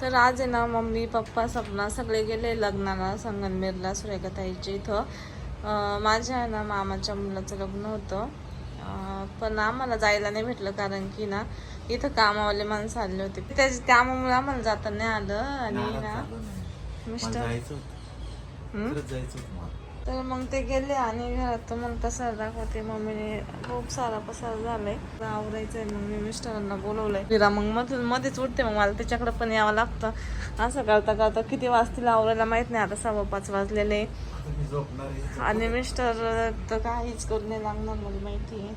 तर आज आहे ना मम्मी पप्पा सपना सगळे गेले लग्नाला संगनमेरला सुरेखाताईच्या इथं. माझ्या आहे ना मामाच्या मुलाचं लग्न होतं. पण आम्हाला जायला नाही भेटलं कारण की ना इथं कामावाले माणसं आले होते. त्याच्या त्यामुळे आम्हाला जाता नाही आलं. आणि ना मिस्टर तर मग ते गेले आणि घरात तुम्हाला पसार दाखवते मम्मीने. खूप सारा पसार झालाय. आवरायचंय मग मी मिस्टरांना बोलवलंय. फिरा मग मधून मध्येच उठते मग मला त्याच्याकडे पण यावं लागतं. असं करता करता किती वाजतील आवरायला माहीत नाही. आता सव्वा पाच वाजलेले. आणि मिस्टर तर काहीच करून नाही लागणार मला माहिती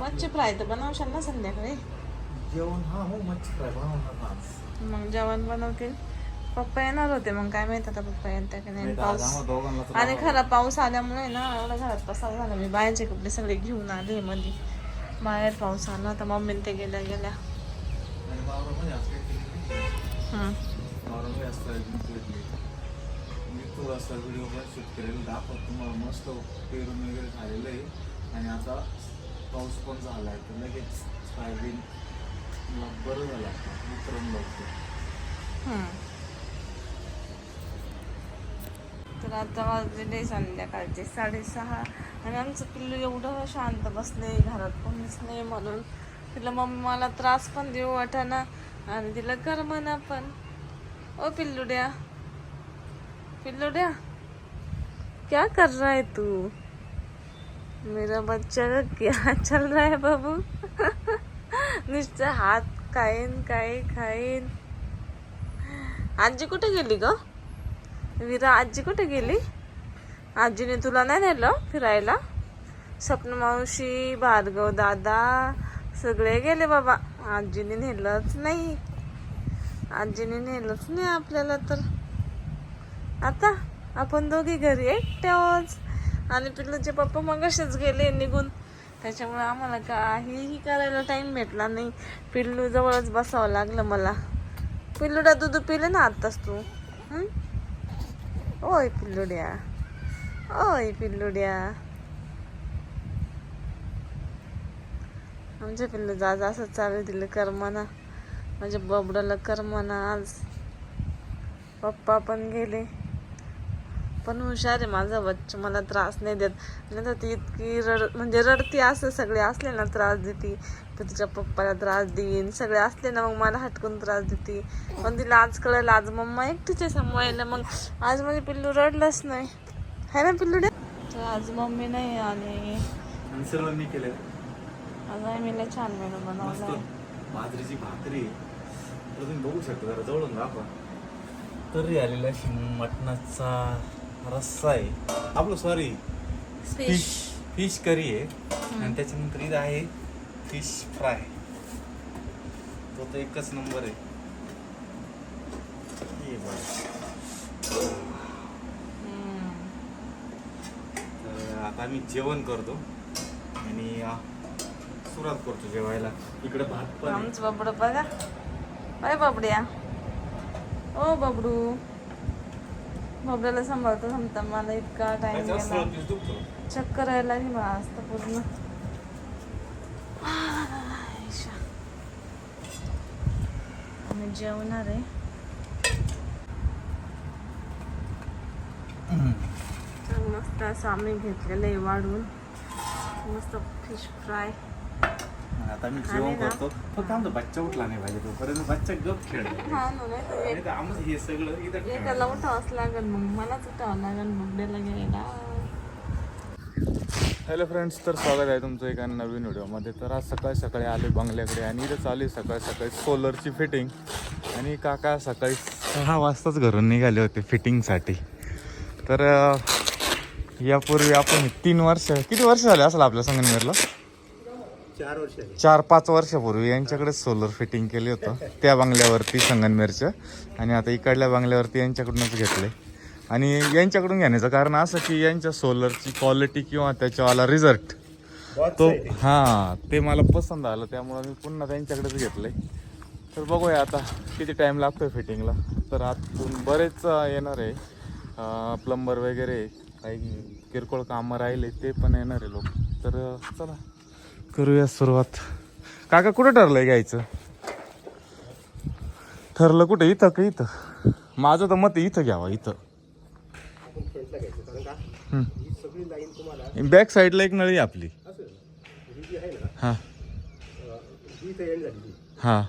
मच्छी फ्राय तर बनवशाल ना संध्याकाळी? जेवण हा हो मच्छी फ्राय बनवणार. मग जेवण बनवतील. पप्पा येणार होते मग काय माहीत आता पप्पा येतात की नाही पाऊस आणि खरा पाऊस आल्यामुळे ना एवढा घरात पसार झाला मी बाहेरचे कपडे सगळे घेऊन आले मध्ये बाहेर पाऊस आला तर मम्मी ते गेल्या गेल्या मस्त पेरून वगैरे झालेलं आहे आणि आता पाऊस पण झाला आहे तर लगेच सोयाबीन बरं झालं आता उतरून लवकर हम्म. तर आता वाजलेले संध्याकाळचे साडेसहा. आणि आमचं पिल्लू एवढं शांत बसले घरात कोणीच नाही म्हणून. तिला मम्मी मला त्रास पण देऊ वाटाना. आणि तिला कर म्हणा पण. ओ पिल्लुड्या. पिल्लुड्या क्या कर रहा है तू? मेरा बच्चा का क्या चल रहा है बाबू? नुसतं हात खाईन काय खाईन आजी कुठे गेली ग? विरा आजी कुठे गेली? आजीने तुला नाही नेलं फिरायला? स्वप्न मावशी भार्गव दादा सगळे गेले बाबा. आजीने नेलंच नाही. आजीने नेलंच नाही आपल्याला तर. आता आपण दोघी घरी एकट्याच. आणि पिल्लूचे पप्पा मग असेच गेले निघून. त्याच्यामुळे आम्हाला काहीही करायला टाईम भेटला नाही. पिल्लू जवळच बसावं लागलं मला. पिल्लूला दूध पिले ना आत्ताच तू? ओय पिल्लुड्या. ओय पिल्लुड्या. आमच्या पिल्लू आज असं चालू दिलं करमना म्हणजे बबडाला म्हणा आज. पप्पा पण गेले. पण हुशार आहे माझा बच्चा मला त्रास नाही देत. नाही तर ती इतकी रड म्हणजे रडती असं सगळे असले ना त्रास देते. तर तिच्या पप्पाला त्रास देईन. सगळे असले ना मग मला हटकून त्रास देते. पण तिला आज कळलं आज मम्मा एकटीच आहे सांभाळायला. मग आज माझे पिल्लू रडलंच नाही. है ना पिल्लू तर आज मम्मी नाही आणि आणि सर्वांनी केलं आज आम्ही छान मेनू मस्त. बनवलाय बाजरीची भाकरी. तर तुम्ही बघू शकता जरा जवळून दाखवा. तरी आलेला अशी मटणाचा रस्सा आहे आपलं सॉरी फिश फिश करी आहे. आणि त्याच्यानंतर इथं आहे फिश फ्राय तो तर एकच नंबर आहे. हे. तर आता आम्ही जेवण करतो. आणि सुरुवात करतो जेवायला. इकडे भात पण. आमचं बबड बघा. बाय बबड्या. ओ बबडू. बबड्याला सांभाळतो थांबता. मला इतका टाइम गेला. चक्कर यायला लागली मला तर पूर्ण. आम्ही जेवणार आहे. तर मस्त असं आम्ही घेतलेलं आहे वाढून. मस्त फिश फ्राय आता मी जेवण करतो. फक्त आमचा बच्चा उठला नाही पाहिजे तोपर्यंत बच्चा गप खेळ हा आमचं हे सगळं इथं एकाला खेळायचं. उठावंच लागेल मग. मलाच उठावं लागेल घ्यायला. हॅलो फ्रेंड्स तर स्वागत आहे तुमचं एका नवीन व्हिडिओमध्ये. तर आज सकाळी सकाळी आले बंगल्याकडे आणि इथं चालू आहे सकाळी सकाळी सोलरची फिटिंग आणि काका सकाळी सहा वाजताच घरून निघाले होते फिटिंगसाठी तर यापूर्वी आपण हे तीन वर्ष किती वर्ष झाले असेल आपल्या संगमनेरला चार वर्ष चार पाच वर्षापूर्वी यांच्याकडे सोलर फिटिंग केली होतं. त्या बंगल्यावरती संगनमेरच्या आणि आता इकडल्या बंगल्यावरती यांच्याकडूनच घेतले. आणि यांच्याकडून घेण्याचं कारण असं की यांच्या सोलरची क्वालिटी किंवा त्याच्यावाला रिझल्ट तो हां ते मला पसंत आलं. त्यामुळं मी पुन्हा त्यांच्याकडेच घेतलंय. तर बघूया आता किती टाईम लागतोय फिटिंगला तर आतून बरेच येणार आहे. प्लंबर वगैरे काही किरकोळ कामं राहिले ते पण येणार आहे लोक. तर चला. करूया सुरुवात. काका कुठं ठरलंय घ्यायचं ठरलं कुठे? इथं का इथं? माझं तर मत आहे इथं घ्यावा इथं. बॅक साईडला एक नळी आहे आपली. हां. हां.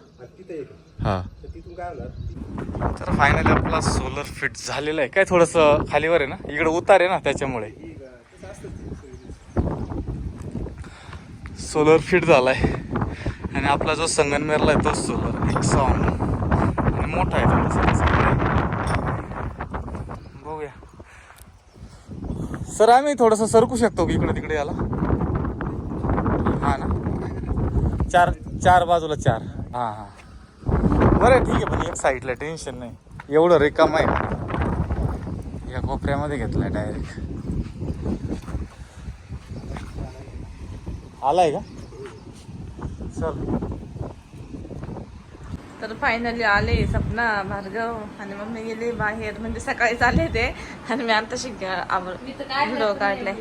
हां. तर तर फायनली आपला सोलर फिट झालेला आहे. काय थोडंसं खालीवर आहे ना? इकडे उतार आहे ना त्याच्यामुळे ही अं, तसं असतं ते सगळी. सोलर फिट झाला आहे आणि आपला जो संगनमेरला आहे तोच सोलर एक्सॉन आणि मोठा आहे थोडासा बघूया. सर आम्ही थोडंसं सरकू शकतो की इकडे तिकडे याला? हा ना. चार चार बाजूला चार. हां हां. बरं ठीक आहे पण एक साईडला टेन्शन नाही. एवढं रिकाम आहे. या कोपऱ्यामध्ये घेतलाय डायरेक्ट आलाय का? चल. तर फायनली आले सपना भार्गव आणि मम्मी गेली बाहेर. म्हणजे सकाळीच आले ते. आणि मी आता शिक व्हिडिओ काढले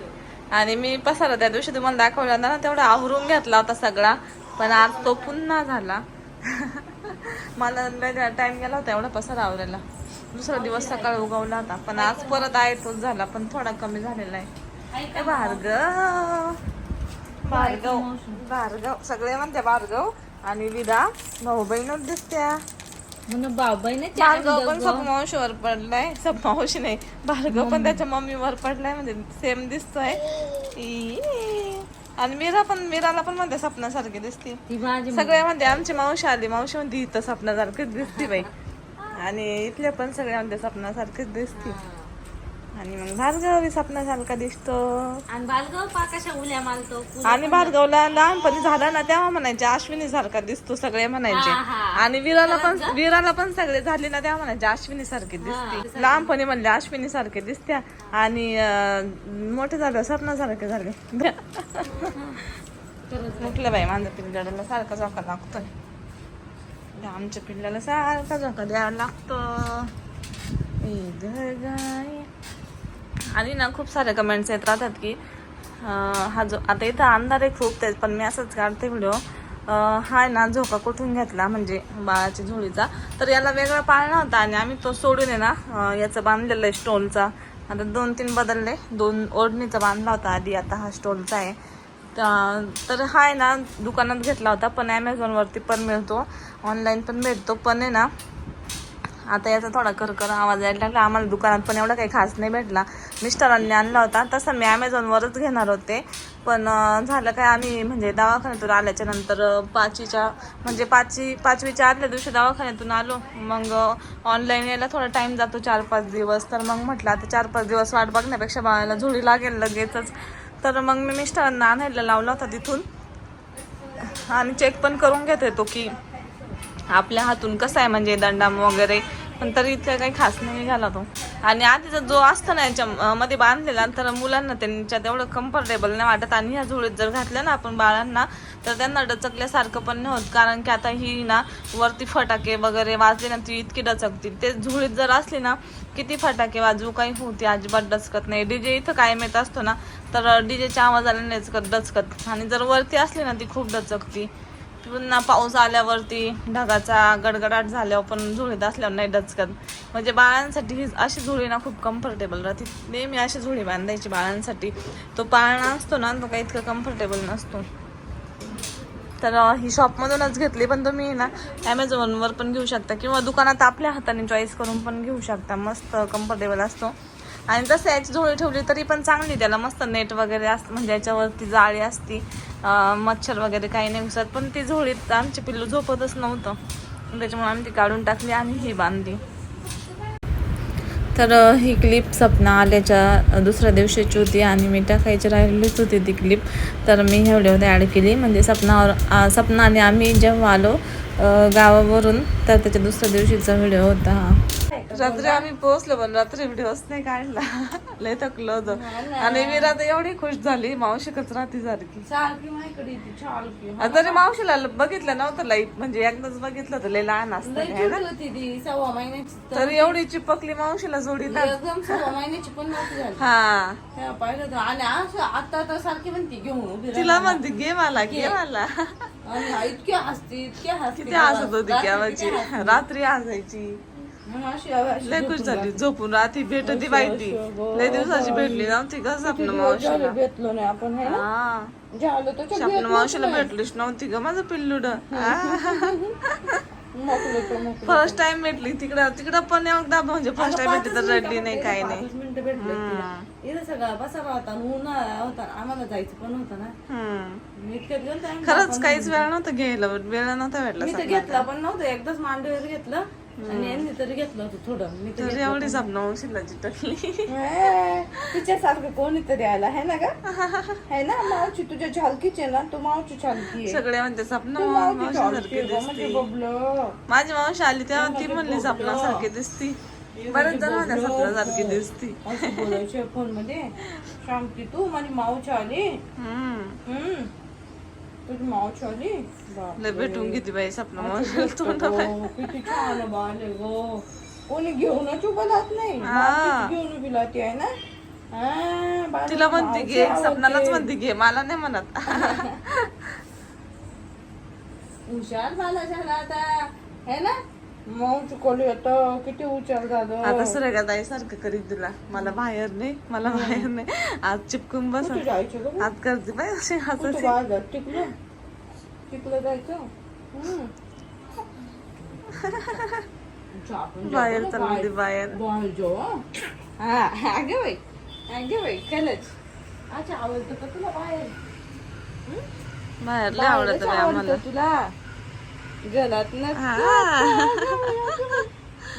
आणि मी पसारा त्या दिवशी तुम्हाला दाखवला ना तेवढा आवरून घेतला होता सगळा. पण आज तो पुन्हा झाला. मला टाइम गेला होता एवढा पसारा आवरायला. दुसरा दिवस सकाळ उगवला होता. पण आज परत आहे तोच झाला पण थोडा कमी झालेला आहे. भार्गव! भार्गव. भार्गव. सगळे म्हणते भार्गव आणि विदा. भाऊ बहीणच दिसत्या. म्हणून बाबाईने भार्गव पण पडलाय. सब मावशी नाही भार्गव पण त्याच्या मम्मीवर पडलाय म्हणजे सेम दिसतोय. आणि मीरा पण मीराला पण म्हणते सपनासारखी दिसते. सगळे म्हणते आमची मावशी आली मावशी म्हणते इथं सपनासारखीच दिसते बाई. आणि इथले पण सगळे म्हणते सपनासारखीच दिसते. आणि मग भार्गव बी सपनासारखा दिसतो. आणि बालगाव पा कशा उल्या मालतो आणि भार्गवला लहानपणी झाला ना तेव्हा म्हणायचे अश्विनी सारखा दिसतो सगळे म्हणायचे. आणि वीराला पण वीराला पण सगळे झाले ना तेव्हा म्हणायचे अश्विनी सारखे दिसते. लहानपणी म्हणले अश्विनी सारखे दिसत्या. आणि अं, मोठे झाले स्वप्नासारखे झाले. म्हटलं बाई माझ्या पिल्ल्याला सारखा झोका लागतोय. त्या आमच्या पिल्ल्याला सारखा झोका द्यावा लागतो ए ग गाय. आणि ना खूप सारे कमेंट्स येत राहतात की हा जो आता इथं अंधार आहे खूप तेच पण मी असंच काढते व्हिडिओ हा ना झोका कुठून घेतला म्हणजे बाळाच्या झोळीचा. तर याला वेगळा पाळणा होता आणि आम्ही तो सोडून आहे ना याचं बांधलेलं आहे स्टोलचा. आता दोन तीन बदलले दोन ओढणीचा बांधला होता आधी आता हा स्टोलचा आहे. तर हा आहे ना दुकानात घेतला होता पण ॲमेझॉनवरती पण मिळतो. ऑनलाईन पण भेटतो पण आहे ना आता याचा थोडा करकर आवाज यायला लागला. आम्हाला दुकानात पण एवढा काही खास नाही भेटला. मिस्टरांनी आणला होता. तसं मी ॲमेझॉनवरच घेणार होते. पण झालं काय आम्ही म्हणजे दवाखान्यातून आल्याच्यानंतर पाचवीच्या म्हणजे पाचवी पाचवीच्या आदल्या दिवशी दवाखान्यातून आलो. मग ऑनलाईन यायला थोडा टाईम जातो चार पाच दिवस. तर मग म्हटलं आता चार पाच दिवस वाट बघण्यापेक्षा बाळाला झोळी लागेल लगेचच. तर मग मी मिस्टरांना आणायला लावला होता तिथून. आणि चेक पण करून घेत येतो की आपल्या हातून कसं आहे म्हणजे दंडाम वगैरे. पण तरी इतका काही खास नाही झाला तो. आणि आधीचा जो असतो ना याच्या मध्ये बांधलेला तर मुलांना त्यांच्यात एवढं कम्फर्टेबल नाही वाटत. आणि ह्या झोळीत जर घातल्या ना आपण बाळांना तर त्यांना डचकल्यासारखं पण नाही होत. कारण की आता ही ना वरती फटाके वगैरे वाजले ना ती इतकी डचकतील ते झोळीत जर असली ना किती फटाके वाजवू काही होती अजिबात डचकत नाही. डीजे इथं कायम येत असतो ना तर डीजेच्या आवाजाला नाही डचकत. आणि जर वरती असली ना ती खूप डचकती. पुन्हा पाऊस आल्यावरती ढगाचा गडगडाट झाल्यावर पण झुळीत असल्यावर नाही डचकत. म्हणजे बाळांसाठी ही अशी झुळी ना खूप कम्फर्टेबल राहते. नेहमी अशी झुळी बांधायची बाळांसाठी. तो पाळणा असतो ना तो काही इतका कम्फर्टेबल नसतो. तर ही शॉपमधूनच घेतली पण तुम्ही ना ॲमेझॉनवर पण घेऊ शकता. किंवा दुकानात आपल्या हाताने चॉईस करून पण घेऊ शकता. मस्त कम्फर्टेबल असतो. आणि तसं याची झोळी ठेवली तरी पण चांगली त्याला मस्त नेट वगैरे असतं म्हणजे याच्यावरती जाळी असती मच्छर वगैरे काही नाही घुसत पण ती झोळीत आमची पिल्लू झोपतच नव्हतं. त्याच्यामुळे आम्ही ती काढून टाकली आणि ही बांधली. तर ही क्लिप सपना आल्याच्या दुसऱ्या दिवशीची होती आणि मी टाकायची राहिलीच होती ती क्लिप. तर मी एवढी व्हिडिओमध्ये ॲड केली. म्हणजे सपनावर सपना सपनाने आम्ही जेव्हा आलो गावावरून तर त्याच्या दुसऱ्या दिवशीचा व्हिडिओ होता हा. रात्री आम्ही पोहोचलो पण रात्री व्हिडिओच नाही काढला. लय थकलो होतो. आणि मीरा तर एवढी खुश झाली मावशी राहती सारखी सारखी तरी मावशीला बघितलं नव्हतं लाइट म्हणजे एकदाच बघितलं होतं लय लहान असतं ती तर. एवढी चिपकली मावशीला सव्वा महिन्याची पण हा. पाहिलं आणि आता तर सारखी म्हणते घेऊन. तिला म्हणते घे मला घे मला. इतके हसते इतके हसते किती हसत होती केव्हाची. रात्री हसायची. अशी लय खुश झाली. झोपून राहती बाई ती. लय दिवसाची भेटली का किती स्वप्न दिवस झाले मावशीला. भेटलो नाही आपण है ना? मावशीला भेटलीच नव्हती ग माझं पिल्लुड. तो फर्स्ट टाइम भेटली तिकडं तिकडं पण एकदा म्हणजे फर्स्ट टाइम भेटली तर रडली नाही काही नाही. ना. खरंच काहीच वेळ नव्हता घ्यायला वेळ नव्हता भेटला घेतला पण नव्हतं एकदाच मांडीवर घेतलं. आणि यांनी तरी घेतलं होतं थोडं. मी तर तर एवढी मावशीला चिटकली तिच्यासारखं कोणीतरी आला है ना ग? है ना मावची तुझ्या झालकीच आहे ना तू मावची झालकी आहे. सगळे म्हणते स्वप्न तू मावशी आहे गं, म्हणजे दिसती. बबलं. माझी मावशी आली तेव्हा ती म्हणली स्वप्नासारखी दिसती. बरेच जण म्हणते स्वप्नासारखी दिसती. असं बोलायचे फोनमध्ये शांती तू माझी मावची आली? हम्म. हम्म. तुझी मावची आली बाप लय भेटून किती बाई स्वप्न मावशी गो, किती छान बाले गो कोणी घेऊनच उभं नाही. मावशीच घेऊन उभी राहते आहे ना बाले तिला म्हणते घे आवडते. स्वप्नालाच म्हणते घे मला नाही म्हणत हुशार झाला झाला आता है ना मावची कोली होतं किती हुशार झालं आता सुरेखा ताई सारखं करीत तुला. मला बाहेर नाही मला बाहेर नाही. आज चिपकून बस. कुठे जायचं गं? आज करते बाई अशी कुठं हसायची बाजार टिकलं टिकलं जायचं? हम्म. अच्छा, आपण बाहेर जाऊ ना चालली बाहेर. बाहेर. जाऊ हं? हा गे बाई गे बाई खरंच अच्छा आवडतं का तुला बाहेर? बाहेर लय आवडत बाई आम्हाला. तुला? घरात ना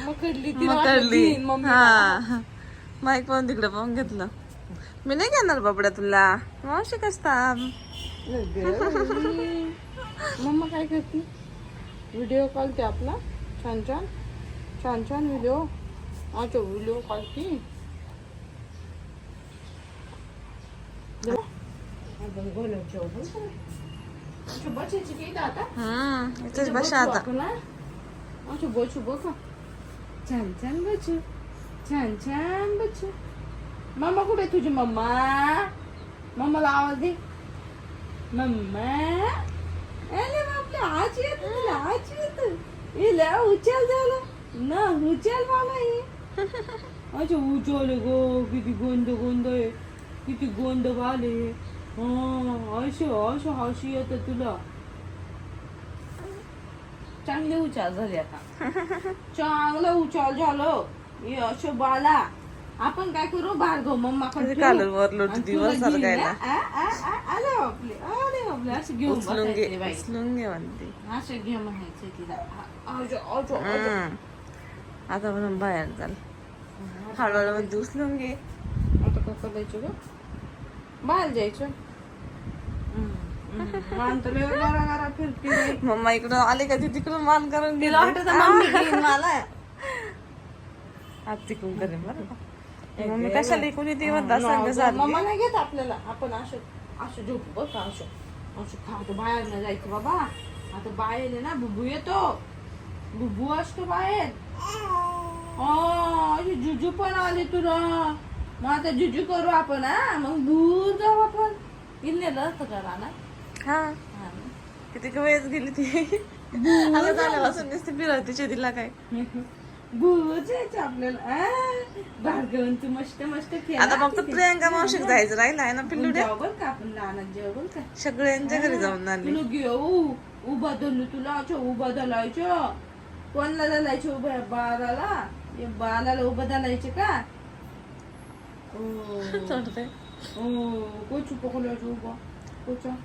मकडली ती मकडली. हा. माईक पण तिकडे पाहून घेतलं. मी नाही घेणार बाबड्या तुला. मावशी कसतात? मम्मा काय करते? व्हिडिओ काढते आपला. छान छान. छान छान व्हिडिओ. अच्छा व्हिडिओ काढते आपण गोलब जेवण अच्छा बसायची काही आता? हम्म इथेच बसा आता. अच्छा बसू बघा छान छान बसू. छान छान बसू. मम्मा कुठे आहे तुझी मम्मा मम्माला आवाज दे. मम्मा अरे बापले आज येत तुला आज येत. इला उचल झालं. ना उचल मला हे. अच्छा उचल गो किती गोंद गोंद आहे. किती गोंद वाले हशी येत तुला चांगले उचाल झाले आता चांगलं उचाल झालं हे असं बाला आपण काय करू भार्गव मम्मा कालर वरलोट दिवस सारखायला आले आपले आले आपले असं घेऊन उचलून बसायचे घे म्हणते असं घे म्हणायचं तिला. आता म्हणून बाहेर चाल हळूहळू मध्ये उचलून घे आता काय करायचं ग बाहेर जायचं. मम्मा इकडं आले का ती तिकडून मान करून गेली मला. आज तिकडून करेन बरं मम्मी कशाला इकडून येते ना, मम्मा नाही घेत आपल्याला. आपण असं असं झोपू बघ असं. असं खातो बाहेर नाही जायचं बाबा. आता बाहेर आहे ना बुबू येतो. बुबू असतो बाहेर. जुजू पण आली तुला. मग आता जुजू करू आपण हा? मग दूर जाऊ आपण. इल्लेलं असतं का रानात हा. हा. किती वेळेस गेली ती. आता झाल्यापासून नुसती फिरवते शेतीला काय. बुबूच यायचं आपल्याला आ, भार्गवन तू मस्त मस्त खेळ आता फक्त प्रियांका मावशीक जायचं राहिलं आहे ना पिल्लुड्या जाऊ बरं का आपण लहानात जेव बरं का सगळ्यांच्या घरी जाऊन आली. तुला घेऊ उभा धरलं तुला अच्छा उभा धरायचं कोणला धरायचं उभ्या बाळाला. हे बाळाला उभं धरायचे का? ओ थोडं ते. ओ कोच पकडलं उभा कोचा